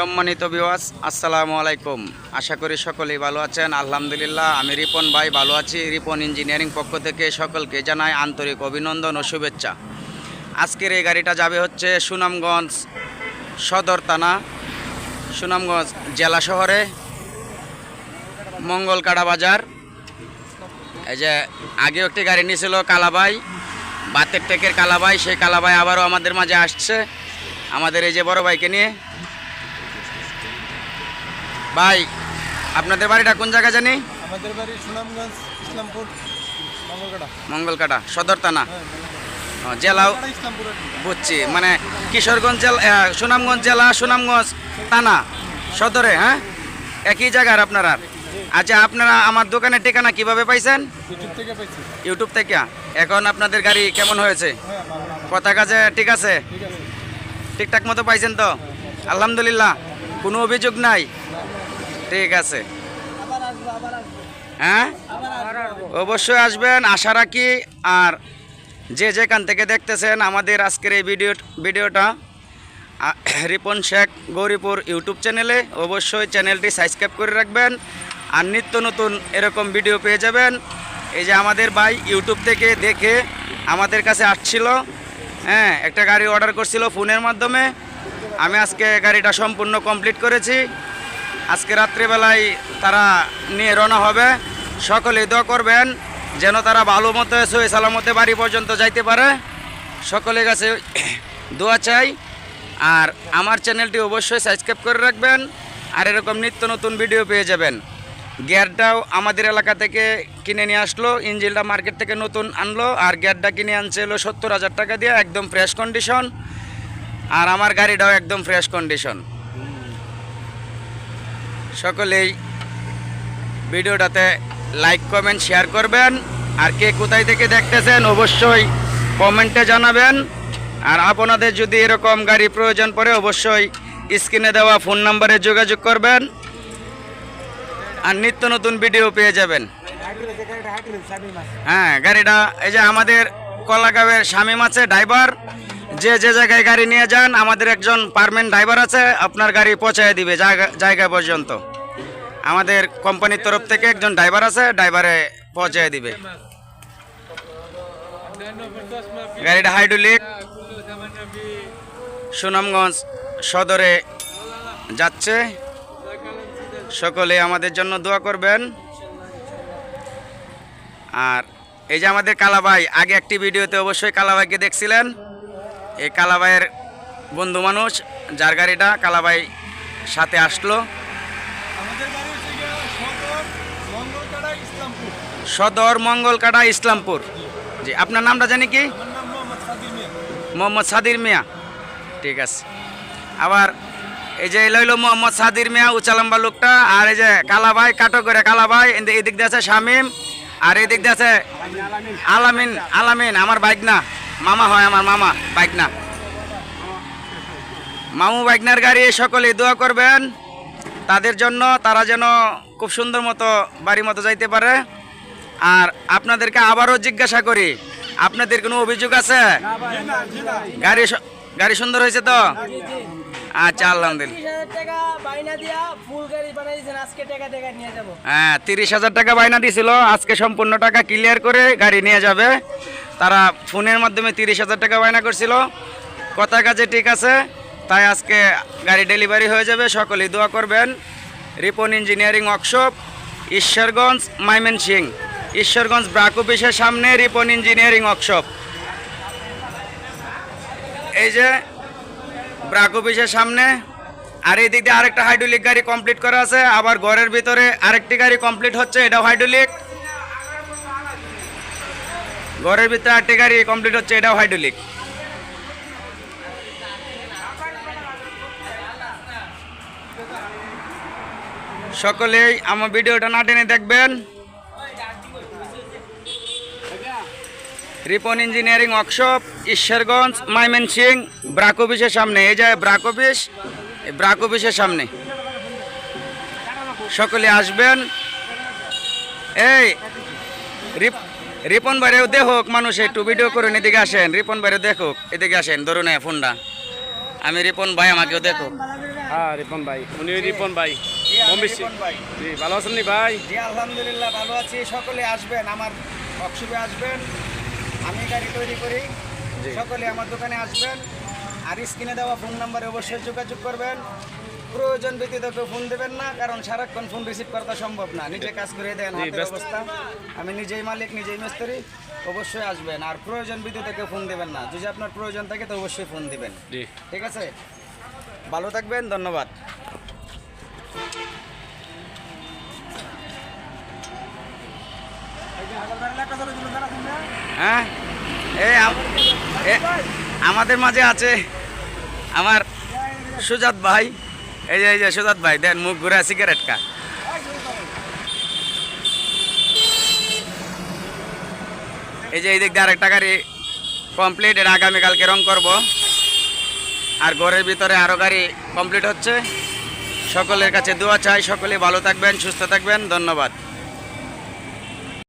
সম্মানিত বিওয়াস আসসালামু আলাইকুম। আশা করি সকলেই ভালো আছেন। আলহামদুলিল্লাহ, আমি রিপন ভাই, ভালো আছি। রিপন ইঞ্জিনিয়ারিং পক্ষ থেকে সকলকে জানাই আন্তরিক অভিনন্দন ও শুভেচ্ছা। আজকের এই গাড়িটা যাবে হচ্ছে সুনামগঞ্জ সদর থানা, সুনামগঞ্জ জেলা শহরে মঙ্গলকাড়া বাজার। এই যে আগেও একটি গাড়ি নিয়েছিল কালাবাই, বাতের টেকের কালাবাই, সেই কালাবাই আবারও আমাদের মাঝে আসছে। আমাদের এই যে বড় ভাইকে নিয়ে ভাই আপনাদের বাড়িটা কোন জায়গা জানি? আমাদের বাড়ি সুনামগঞ্জ ইসলামপুর মঙ্গলকাটা। মঙ্গলকাটা সদর থানা? হ্যাঁ জেলাও বুঝছি মানে কিশোরগঞ্জ জেলা সুনামগঞ্জ জেলা সুনামগঞ্জ থানা সদরে হ্যাঁ? একই জায়গার আপনারা আচ্ছা আপনারা আমার দোকানের ঠিকানা কীভাবে পাইছেন? ইউটিউব থেকে এখন আপনাদের গাড়ি কেমন হয়েছে? হ্যাঁ। কথা কাজে ঠিক আছে? ঠিক আছে। ঠিকঠাক মতো পাইছেন তো? আলহামদুলিল্লাহ। কোনো অভিযোগ নাই? ঠিক আছে। হ্যাঁ? অবশ্যই আসবেন, আশা রাখি। আর যে যেখান থেকে দেখতেছেন আমাদের আজকের এই ভিডিও ভিডিওটা রিপন শেখ গৌরীপুর ইউটিউব চ্যানেলে অবশ্যই চ্যানেলটি সাবস্ক্রাইব করে রাখবেন। আর নিত্য নতুন এরকম ভিডিও পেয়ে যাবেন। এই যে আমাদের ভাই ইউটিউব থেকে দেখে আমাদের কাছে আসছিল। হ্যাঁ একটা গাড়ি অর্ডার করছিল ফোনের মাধ্যমে। আমি আজকে গাড়িটা সম্পূর্ণ কমপ্লিট করেছি। আজকে রাত্রিবেলায় তারা নিয়ে রওনা হবে। সকলেই দোয়া করবেন যেন তারা ভালো মতো সই সালামতে বাড়ি পর্যন্ত যাইতে পারে। সকলের কাছে দোয়া চাই। আর আমার চ্যানেলটি অবশ্যই সাবস্ক্রাইব করে রাখবেন। আর এরকম নিত্য নতুন ভিডিও পেয়ে যাবেন। গিয়ারটাও আমাদের এলাকা থেকে কিনে নিয়ে আসলো, ইঞ্জিনটা মার্কেট থেকে নতুন আনলো। আর গিয়ারটা কিনে আনছে হলো সত্তর হাজার টাকা দিয়ে, একদম ফ্রেশ কন্ডিশন আর আমার গাড়িটাও একদম ফ্রেশ কন্ডিশন সকলেই ভিডিওটাতে লাইক কমেন্ট শেয়ার করবেন। আর কে কোথায় থেকে দেখতেছেন, অবশ্যই কমেন্টে জানাবেন। আর আপনাদের যদি এরকম গাড়ি প্রয়োজন পড়ে, অবশ্যই স্ক্রিনে দেওয়া ফোন নাম্বারে যোগাযোগ করবেন। আর নিত্য নতুন ভিডিও পেয়ে যাবেন। হ্যাঁ গাড়িটা, এই যে আমাদের কলাগাঁওয়ের শামীম আছে ড্রাইভার যে যে জায়গায় গাড়ি নিয়ে যান, আমাদের একজন পারমেন্ট ড্রাইভার আছে, আপনার গাড়ি পৌঁছায় দিবে জায়গা পর্যন্ত। আমাদের কোম্পানির তরফ থেকে একজন ড্রাইভার আছে, ড্রাইভারে পৌঁছায় দিবে। গাড়িটা হাইড্রোলিক। সুনামগঞ্জ সদরে যাচ্ছে। সকলে আমাদের জন্য দোয়া করবেন। আর এই যে আমাদের কালাবাই, আগে একটি ভিডিওতে অবশ্যই কালাবাইকে দেখছিলেন। এই কালাবাইয়ের বন্ধু মানুষ যার গাড়িটা কালাবাই সাথে আসলো। সদর মঙ্গলকাটা ইসলামপুর। ইসলামপুর। জি আপনার নামটা জানি কি? মোহাম্মদ সাদির মিয়া। ঠিক আছে। আবার এই যে লইল মোহাম্মদ সাদির মিয়া উচালম্বা লোকটা আর এই যে কালাভাই কাটো করে কালাভাই এদিক দিয়ে আছে শামিম আর এদিক দিয়ে আছে আলামিন আলামিন আমার বাইক না মামা হয় আমার মামা বাইক না মামু বাইকনার গাড়ি সকলে দোয়া করবেন। তাদের জন্য তারা যেন খুব সুন্দর মতো বাড়ি মতো যাইতে পারে। আর আপনাদেরকে আবারও জিজ্ঞাসা করি আপনাদের কোনো অভিযোগ আছে? গাড়ি গাড়ি সুন্দর হয়েছে তো? আচ্ছা আলহামদুলিল্লাহ। বাইনা হ্যাঁ তিরিশ হাজার টাকা বায়না দিছিল আজকে সম্পূর্ণ টাকা ক্লিয়ার করে গাড়ি নিয়ে যাবে। তারা ফোনের মাধ্যমে তিরিশ হাজার টাকা বায়না করছিল। কথা কাজে ঠিক আছে তাই আজকে গাড়ি ডেলিভারি হয়ে যাবে সকলেই দোয়া করবেন। Ripon engineering workshop Ishwarganj Mymensingh. Ishwarganj BRAC অফিসের সামনে রিপন ইঞ্জিনিয়ারিং ওয়ার্কশপ এই যে ব্রাক অফিসের সামনে। আর এই দিক দিয়ে আরেকটা হাইড্রোলিক গাড়ি কমপ্লিট করা আছে। আবার ঘরের ভিতরে আরেকটি গাড়ি কমপ্লিট হচ্ছে, এটাও হাইড্রোলিক ঘরের ভিতরে আরেকটি গাড়ি কমপ্লিট হচ্ছে, এটাও হাইড্রোলিক সকলেই আমার ভিডিওটা না টেনে দেখবেন। Ripon engineering workshop Ishwarganj Mymensingh BRAC অফিসের সামনে। এই যে ব্রাক অফিস এই ব্রাক অফিসের সামনে। সকলে আসবেন। এই রিপ- রিপন বাইরেও দেখুক মানুষ একটু ভিডিও করুন এদিকে আসেন। রিপন বাইরে দেখুক এদিকে আসেন ধরুন ফোনটা। আমি রিপন ভাই আমাকেও দেখুক। হ্যাঁ রিপন ভাই উনি রিপন ভাই। ভালো আছেন ভাই? জি আলহামদুলিল্লাহ ভালো আছি। সকলে আসবেন আমার ওয়ার্কশপে আসবেন। আমি গাড়ি তৈরি করি। সকলে আমার দোকানে আসবেন। আর স্ক্রিনে দেওয়া ফোন নাম্বারে অবশ্যই যোগাযোগ করবেন। প্রয়োজন ব্যতীত কেউ ফোন দেবেন না কারণ সারাক্ষণ ফোন রিসিভ করা সম্ভব না। নিজে কাজ করে দেন হাতের অবস্থা। আমি নিজেই মালিক নিজেই মিস্ত্রি অবশ্যই আসবেন। আর প্রয়োজন ব্যতীত কেউ ফোন দেবেন না। যদি আপনার প্রয়োজন থাকে তো অবশ্যই ফোন দিবেন। ঠিক আছে? ভালো থাকবেন ধন্যবাদ। হ্যাঁ? আমাদের মাঝে আছে আমার সুজাত ভাই। এই যে এই যে, সুজাত ভাই, দেন, মুখ ঘুরে সিগারেট কা এই যে, এই দিক দিয়ে আরেকটা গাড়ি কমপ্লিট এটা আগামীকালকে রং করব। আর ঘরের ভিতরে আরও গাড়ি কমপ্লিট হচ্ছে। সকলের কাছে দোয়া চাই সকলে ভালো থাকবেন, সুস্থ থাকবেন, ধন্যবাদ।